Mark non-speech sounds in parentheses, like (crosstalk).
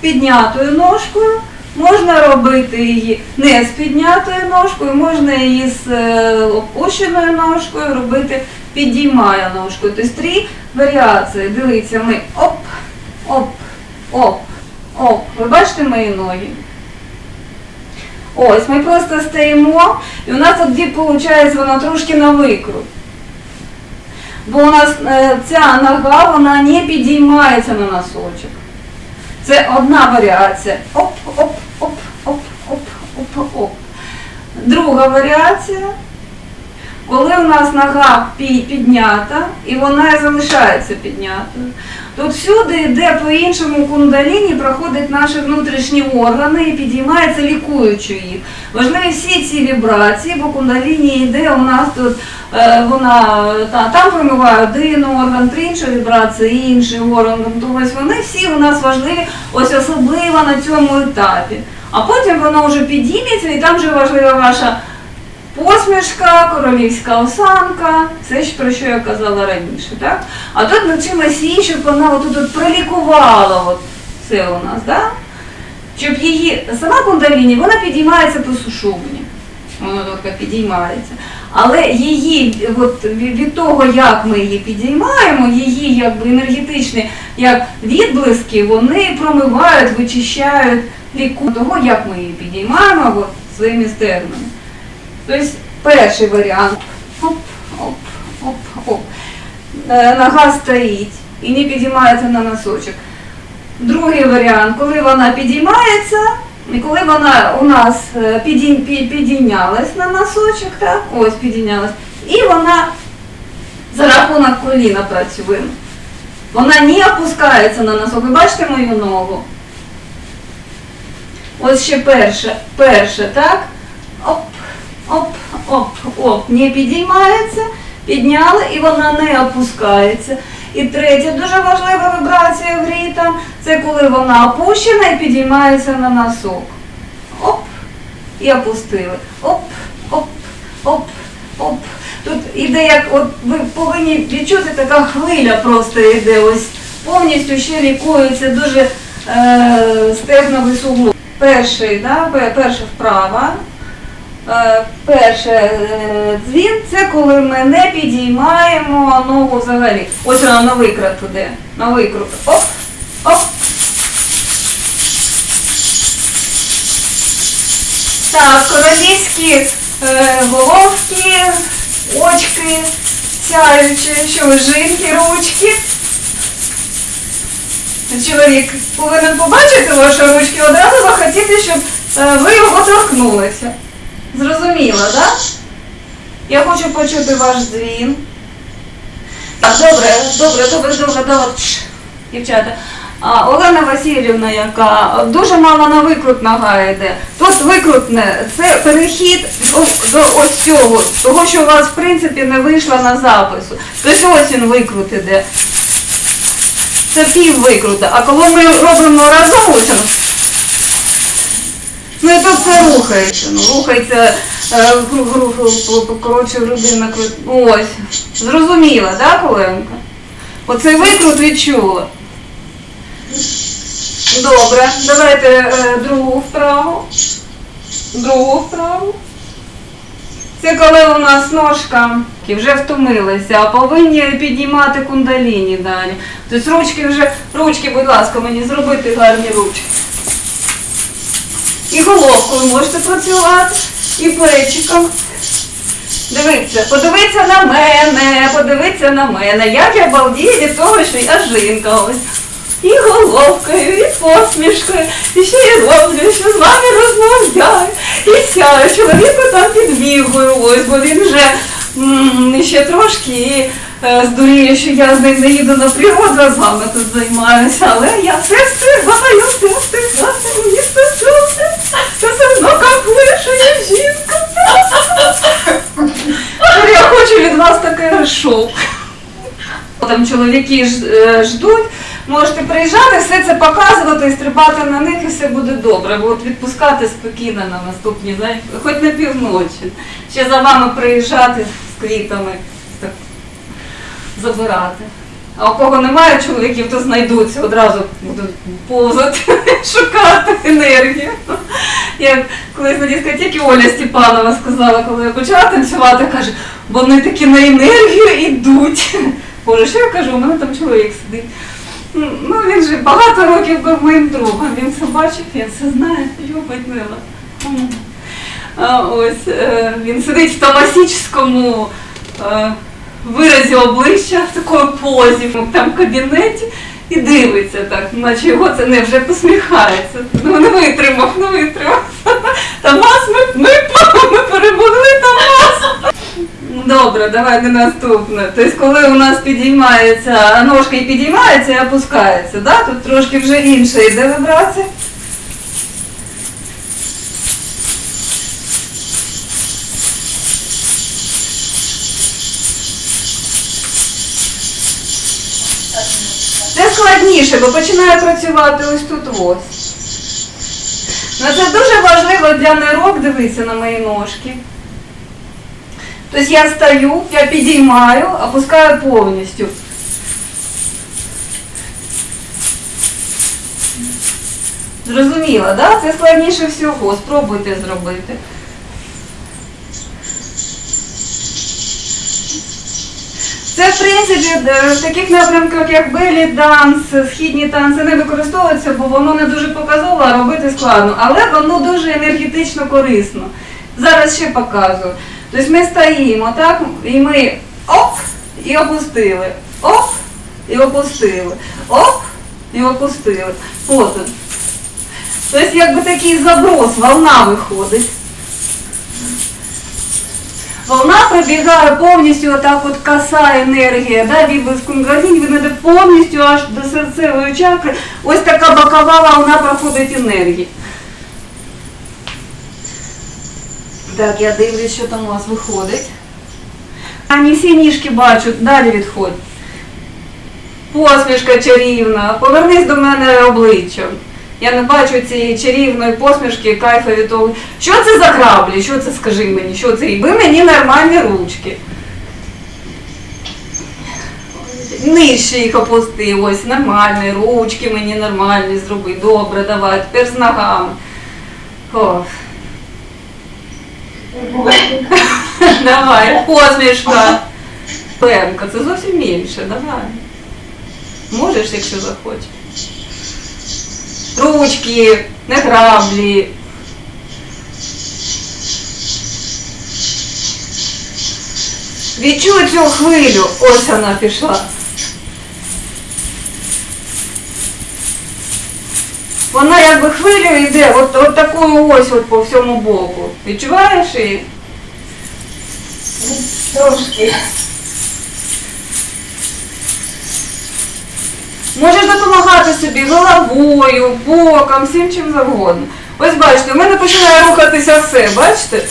піднятою ножкою, можна робити її не з піднятою ножкою, можна її з е, опущеною ножкою робити підіймає ножкою. Тобто три варіації. Дивіться, ми оп, оп, оп, оп. Ви бачите мої ноги? Ось, ми просто стоїмо, і у нас тоді виходить вона трошки на викрут. Бо у нас е, ця нога вона не підіймається на носочок. Це одна варіація. Оп, оп, оп, оп, оп, оп, оп. Друга варіація. Коли у нас нога піднята і вона і залишається піднятою, то всюди, де по іншому кундаліні проходять наші внутрішні органи і підіймається лікуючи їх. Важливі всі ці вібрації, бо кундаліні йде у нас тут, е, вона та, там промиває один орган, при іншій вібрації інший орган. Тобто вони всі у нас важливі, ось особливо на цьому етапі. А потім воно вже підійметься і там вже важлива ваша посмішка, королівська осанка, все, про що я казала раніше. Так? А тут ми чимось іншим, щоб вона отут от пролікувала от це у нас. Да? Щоб її сама кундаліні, вона підіймається по сушумні. Вона тільки підіймається. Але її от, від того, як ми її підіймаємо, її якби енергетичні як відблиски, вони промивають, вичищають ліку того, як ми її підіймаємо от, своїми стегнами. Тобто перший варіант. Оп, оп, оп, оп. Е, Нога стоїть і не підіймається на носочок. Другий варіант, коли вона підіймається, і коли вона у нас е, підій- пі- підійнялась на носочок, так, ось підійнялась, і вона за рахунок коліна працює. Вона не опускається на носок. Ви бачите мою ногу? Ось ще перше, перше, так? Оп, оп, оп. Не підіймається, підняли і вона не опускається. І третя дуже важлива вібрація в рітм, це коли вона опущена і підіймається на носок. Оп, і опустили. Оп, оп, оп, оп. Тут іде як, от ви повинні відчути, така хвиля просто йде. Ось повністю ще лікується дуже е, стегновий суглоб. Перший, да, перша вправа. Е, Перше е, дзвін це коли ми не підіймаємо ногу взагалі. Ось вона на викрут іде. На викрут. Оп, оп. Так, королівські е, головки, очки, сяючі, жінки, ручки. Чоловік повинен побачити ваші ручки, одразу захотіти, щоб ви його торкнулися. Зрозуміло, так? Я хочу почути ваш дзвін. Так, добре, добре, добре, добре, добре. Дівчата. А, Олена Васильівна, яка дуже мало на викрут йде. Тут викрутне, це перехід до ось цього, того, що у вас в принципі не вийшло на запису. Тобто ось він викрут іде. Це пів викрута. А коли ми робимо разом, ось Ну і тут це рухається. Ну, рухається е, коротше кру- Ось. Зрозуміла, да, Коленка? Оцей викрут відчула. Добре, давайте е, другу вправу. Другу вправу. Це коли у нас ножка вже втомилися, а повинні піднімати кундаліні далі. Тобто ручки вже, ручки, будь ласка, мені зробити гарні ручки. І головкою можете працювати, і плечиком. Дивіться, подивіться на мене, подивіться на мене. Як я балдію від того, що я жінка ось. І головкою, і посмішкою, і ще й роблю, що з вами розмовляю. І сяю, чоловіку там підбігую, ось, бо він вже м, ще трошки е, здуріє, що я з ним не їду на природу, а з вами тут займаюся. Але я все встигаю, все встигаю, мені все все, це все одно каплишує жінка. Тепер Я хочу від вас таке шоу. Ж- е, ждуть, можете приїжджати, все це показувати і стрибати на них, і все буде добре. Бо от відпускати спокійно на наступні заняття, хоч на півночі. Ще за вами приїжджати з квітами, так, забирати. А у кого немає чоловіків, то знайдуться, одразу будуть повзати, (laughs) шукати енергію. Як колись на дискотеці Оля Степанова сказала, коли я почала танцювати, каже, вони такі на енергію йдуть. Боже, що я кажу, у мене там чоловік сидить. Ну, він же багато років був моїм другом, він все бачив, він все знає, любить мила. А, ось е, він сидить в томасічському е, виразі обличчя, в такої позі, там в кабінеті, і дивиться так, наче його це не вже посміхається. Ну не витримав, не витримав. Тамас, ми, ми, ми перемогли Тамас. Добре, давайте наступне. Тобто, коли у нас підіймається, ножка і підіймається і опускається, да? тут трошки вже інша йде вібрація. Це складніше, бо починає працювати ось тут ось. Ну, це дуже важливо для нейрок дивитися на мої ножки. Тобто я стою, я підіймаю, опускаю повністю. Зрозуміло, да? Це складніше всього. Спробуйте зробити. Це, в принципі, в таких напрямках, як белі данс, східні танці не використовуються, бо воно не дуже показово, а робити складно. Але воно дуже енергетично корисно. Зараз ще показую. Тобто ми стоїмо, так, і ми оп, і опустили. Оп, і опустили. Оп, і опустили. Потім. Тобто якби такий заброс, волна виходить. Волна пробігає повністю отак от коса енергія, да, від безкунгазінь, він іде повністю аж до серцевої чакри. Ось така бокова волна проходить енергії. Так, я дивлюсь, що там у вас виходить. А не всі ніжки бачу, далі відходь. Посмішка чарівна. Повернись до мене обличчям. Я не бачу цієї чарівної посмішки, кайфа від того. Що це за краблі? Що це скажи мені? Що це? І ви мені нормальні ручки. Нижче їх опусти, ось нормальні, ручки мені нормальні зроби. Добре, давай, тепер з ногами. О. Давай, посмішка. Пемка, це зовсім інше, давай. Можеш, якщо захочеш. Ручки, не граблі. Відчуй цю хвилю. Ось вона пішла. Вона якби хвилю йде, от, от такою ось от по всьому боку. Відчуваєш її? Трошки. Можеш допомагати собі головою, боком, всім чим завгодно. Ось бачите, у мене починає рухатися все, бачите?